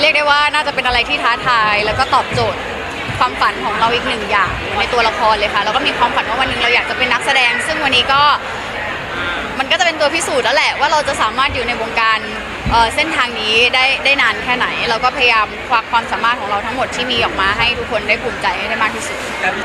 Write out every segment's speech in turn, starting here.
เรียกได้ว่าน่าจะเป็นอะไรที่ท้าทายแล้วก็ตอบโจทย์ความฝันของเราอีกหนึ่งอย่างในตัวละครเลยค่ะแล้วก็มีความฝันว่าวันหนึงเราอยากจะเป็นนักแสดง ซึ่งวันนี้ก็มันก็จะเป็นตัวพิสูจน์แล้วแหละว่าเราจะสามารถอยู่ในวงการเอ่อเส้นทางนี้ได้ได้นานแค่ไหน เราก็พยายามควักความสามารถของเราทั้งหมดที่มีออกมาให้ทุกคนได้ภูมิใจให้ได้มากที่สุด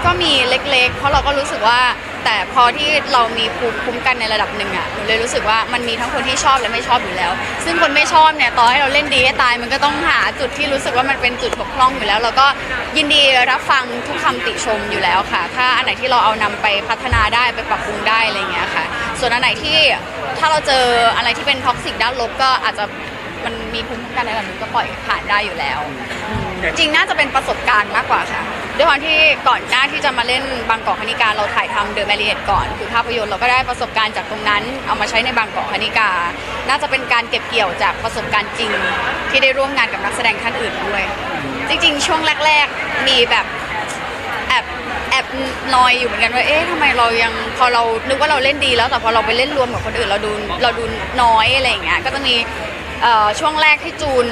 ก็มีเล็กๆ เพราะเราก็รู้สึกว่า แต่พอที่เรามีภูมิคุ้มกันในระดับหนึ่งอะหนูเลยรู้สึกว่ามันมีทั้งคนที่ชอบและไม่ชอบอยู่แล้ว ซึ่งคนไม่ชอบเนี่ยต่อให้เราเล่นดีให้ตายมันก็ต้องหาจุดที่รู้สึกว่ามันเป็นจุดบกพร่องอยู่แล้ว แล้วก็ยินดีรับฟังทุกคำติชมอยู่แล้วค่ะ ถ้าอันไหนที่เราเอานำไปพัฒนาได้ไปปรับปรุงได้อะไรอย่างเงี้ยค่ะ ส่วนอันไหนที่ถ้าเราเจออะไรที่เป็นท็อกซิกด้านลบก็อาจจะมันมีภูมิคุ้มกันในระดับหนึงก็ปล่อยผ่านได้อยู่แล้ว จริงๆน่าจะเป็นประสบการณ์มากกว่าค่ะ ด้วยความที่ก่อนหน้าที่จะมาเล่นบางกอกคณิกาเราถ่ายทำเดอะแมรี่เอก่อน คือภาพยนตร์เราก็ได้ประสบการณ์จากตรงนั้น เอามาใช้ในบางกอกคณิกา น่าจะเป็นการเก็บเกี่ยวจากประสบการณ์จริง ที่ได้ร่วมงานกับนักแสดงท่านอื่นด้วย จริงๆ ช่วงแรก ๆ มีแบบแอบแอบนอยอยู่เหมือนกันว่าเอ๊ะทำไมเรายังพอเรานึกว่าเราเล่นดีแล้วแต่พอเราไปเล่นรวมกับคนอื่นเราดูเราดูน้อยอะไรอย่างเงี้ยก็จะมีเอ่อช่วงแรกที่จูน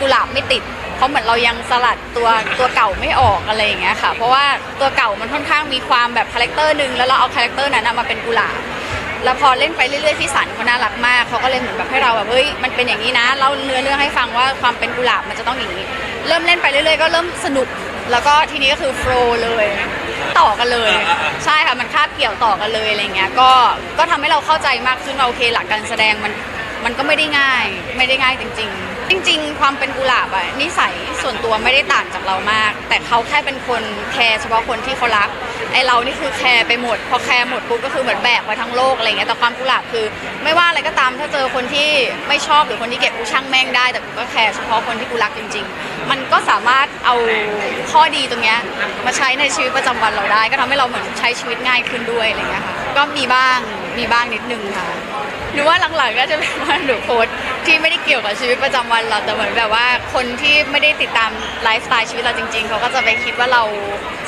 กุหลาบไม่ติด เพราะเหมือนเรายังสลัดตัวตัวเก่าไม่ออกอะไรอย่างเงี้ยค่ะ เพราะว่าตัวเก่ามันค่อนข้างมีความแบบคาแรคเตอร์หนึ่งแล้วเราเอาคาแรคเตอร์นั้นนะมาเป็นกุหลาบแล้วพอเล่นไปเรื่อยๆพี่สันเขาน่ารักมากเขาก็เลยเหมือนแบบให้เราแบบเฮ้ยมันเป็นอย่างนี้นะเล่าเนื้อเรื่องให้ฟังว่าความเป็นกุหลาบมันจะต้องอย่างนี้ เริ่มเล่นไปเรื่อยๆก็เริ่มสนุก แล้วก็ทีนี้ก็คือโฟล์เลยต่อกันเลย ใช่ค่ะมันคาบเกี่ยวต่อกันเลยอะไรเงี้ยก็ก็ทำให้เราเข้าใจมากขึ้นว่าโอเคหลักการแสดงมันมันก็ไม่ได้ง่าย ไม่ได้ง่ายจริง ๆ จริง ๆ ความเป็นกุหลาบอะนิสัยส่วนตัวไม่ได้ต่างจากเรามาก แต่เขาแค่เป็นคนแคร์เฉพาะคนที่เขารักไอเรานี่คือแคร์ไปหมด พอแคร์หมดปุ๊บก็คือเหมือนแบกไว้ทั้งโลกอะไรเงี้ยแต่ความกุหลาบคือ ไม่ว่าอะไรก็ตามถ้าเจอคนที่ไม่ชอบหรือคนที่เก็บกูช่างแม่งได้ แต่กูก็แคร์เฉพาะคนที่กูรักจริง ๆ มันก็สามารถเอาข้อดีตรงเนี้ยมาใช้ในชีวิตประจำวันเราได้ ก็ทำให้เราเหมือนใช้ชีวิตง่ายขึ้นด้วยอะไรเงี้ยค่ะก็มีบ้างมีบ้างนิดนึงค่ะหนูว่าหลังๆก็จะเป็นว่าหนูโพสต์ ที่ไม่ได้เกี่ยวกับชีวิตประจำวันเราแต่เหมือนแบบว่าคนที่ไม่ได้ติดตามไลฟ์สไตล์ชีวิตเราจริง ๆเขาก็จะไปคิดว่าเรา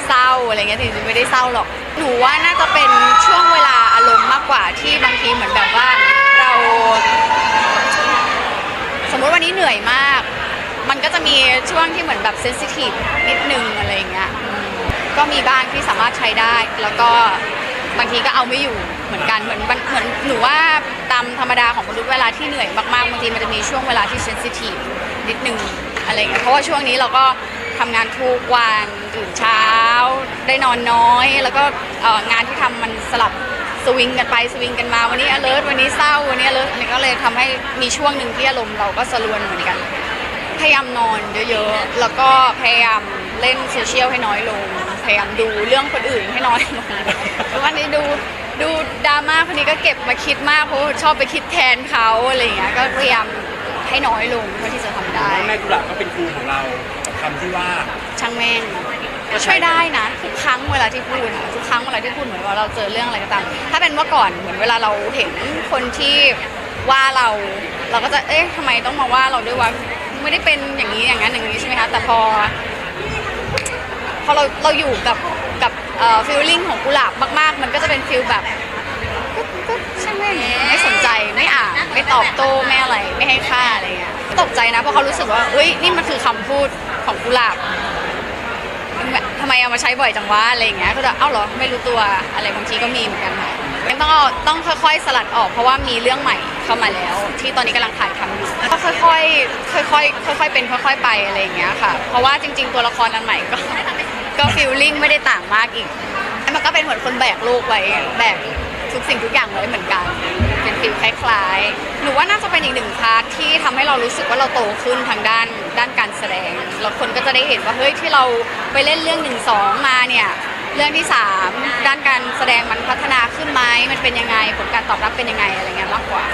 เศร้าอะไรเงี้ยจริงๆไม่ได้เศร้าหรอกหนูว่าน่าจะเป็นช่วงเวลาอารมณ์มากกว่าที่บางทีเหมือนแบบว่าเรา สมมติวันนี้เหนื่อยมาก มันก็จะมีช่วงที่เหมือนแบบเซนซิทีฟนิดนึงอะไรอย่างเงี้ยอืมก็มีบ้างที่สามารถใช้ได้ แล้วก็บางทีก็เอาไม่อยู่ เหมือนกันเหมือนมันเหมือนหนูว่าตามธรรมดาของมนุษย์เวลาที่เหนื่อยมากๆบางทีมันจะมีช่วงเวลาที่เซนซิทีฟนิดนึงอะไรเงี้ยเพราะว่าช่วงนี้เราก็ทำงานทุกวันตื่นเช้า ได้นอนน้อย แล้วก็งานที่ทำมันสลับสวิงกันไปสวิงกันมาวันนี้ alert วันนี้เศร้าวันนี้ alert อันนี้ก็เลยทำให้มีช่วงหนึ่งที่อารมณ์เราก็สลวนเหมือนกัน พยายามนอนเยอะๆ แล้วก็พยายามเล่นโซเชียลให้น้อยลง พยายามดูเรื่องคนอื่นให้น้อยลงทุกวันนี้ดู ดูดราม่าคนนี้ก็เก็บมาคิดมากเพราะว่าชอบไปคิดแทนเขาอะไรอย่างเงี้ยก็พยายามให้น้อยลงเพื่อที่จะทำได้ แม่กุหลาบก็เป็นครูของเรากับคำที่ว่า ช่างแม่งก็ช่วยได้นะทุกครั้งเวลาที่พูดอะทุกครั้งเวลาที่พูดเหมือนว่าเราเจอเรื่องอะไรก็ตามถ้าเป็นเมื่อก่อนเหมือนเวลาเราเห็นคนที่ว่าเรา เราก็จะเอ๊ะทำไมต้องมาว่าเราด้วยว่าไม่ได้เป็นอย่างนี้อย่างนั้นอย่างนี้ใช่ไหมคะแต่พอ พอเราเราอยู่กับกับฟิลลิ่งของกุหลาบมาก ๆ มันก็จะเป็นฟิลแบบก็ก็ช่างแม่งไม่สนใจไม่อ่านไม่ตอบโต้ไม่อะไรไม่ให้ค่าอะไรเงี้ยตกใจนะเพราะเขารู้สึกว่าเอ้ยนี่มันคือคำพูดของกุหลาบทำไมเอามาใช้บ่อยจังวะอะไรอย่างเงี้ยก็จะเอ้าเหรอไม่รู้ตัวอะไรบางทีก็มีเหมือนกันค่ะยังต้องเอาต้องค่อยๆสลัดออกเพราะว่ามีเรื่องใหม่เข้ามาแล้ว ที่ตอนนี้กำลังถ่ายทำอยู่ก็ค่อยๆค่อยๆค่อยๆเป็นค่อย ๆ ไปอะไรอย่างเงี้ยค่ะ เพราะว่าจริง ๆ ตัวละครอันใหม่ก็ ก็ฟีลลิ่งไม่ได้ต่างมากอีก มันก็เป็นเหมือนคนแบกโลกไว้แบกทุกสิ่งทุกอย่างไว้เหมือนกัน เป็นฟีลคล้ายๆ หนูว่าน่าจะเป็นอีกหนึ่งพาร์ทที่ทำให้เรารู้สึกว่าเราโตขึ้นทางด้านด้านการแสดงแล้วคนก็จะได้เห็นว่าเฮ้ยที่เราไปเล่นเรื่องหนึ่งสองมาเนี่ยเรื่องที่สามด้านการแสดงมันพัฒนาขึ้นไหมมันเป็นยังไง ผลการตอบรับเป็นยังไงอะไรเงี้ยมากกว่า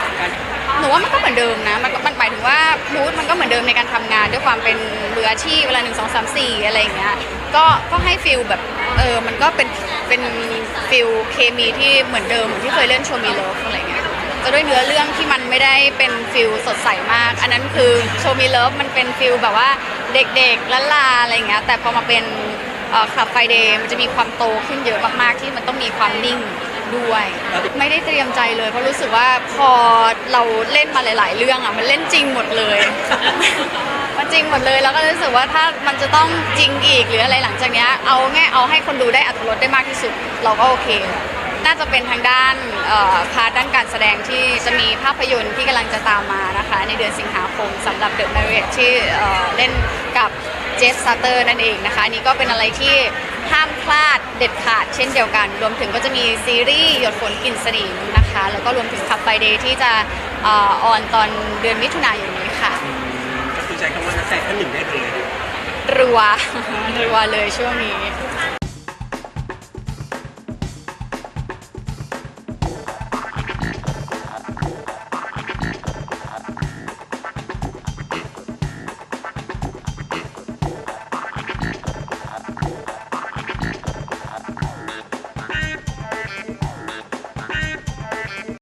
หนูว่ามันก็เหมือนเดิมนะ มันก็มันหมายถึงว่ารูทมันก็เหมือนเดิมในการทำงาน ด้วยความเป็นมืออาชีพเวลาหนึ่งสองสามสี่อะไรเงี้ย ก็ก็ให้ฟิลแบบเออมันก็เป็นเป็นฟิลเคมีที่เหมือนเดิมเหมือนที่เคยเล่นโชว์มีเลิฟอะไรเงี้ยจะด้วยเนื้อเรื่องที่มันไม่ได้เป็นฟิลสดใสมาก อันนั้นคือโชว์มีเลิฟมันเป็นฟิลแบบว่าเด็กๆละลาอะไรเงี้ยแต่พอมาเป็นคลับไฟเดย์มันจะมีความโตขึ้นเยอะมากๆที่มันต้องมีความนิ่งด้วย ไม่ได้เตรียมใจเลยเพราะรู้สึกว่าพอเราเล่นมาหลาย ๆ เรื่องอะมันเล่นจริงหมดเลย หมดเลย แล้วก็รู้สึกว่าถ้ามันจะต้องจริงอีกหรืออะไรหลังจากเนี้ยเอาง่ายเอาให้คนดูได้อัตรสได้มากที่สุด เราก็โอเค น่าจะเป็นทางด้านพาร์ทด้านการแสดงที่จะมีภาพยนตร์ที่กำลังจะตามมานะคะ ในเดือนสิงหาคมสำหรับ The Marriage ที่เล่นกับเจสซาเตอร์นั่นเองนะคะอันนี้ก็เป็นอะไรที่ห้ามพลาดเด็ดขาดเช่นเดียวกัน รวมถึงก็จะมีซีรีส์หยดฝนกลิ่นสนิมนะคะ แล้วก็รวมถึงขับไฟเดย์ที่จะออนตอนเดือนมิถุนายน ใช้คำว่านักแสดงท่านหนึ่งได้เลยรัวรัวเลยช่วงนี้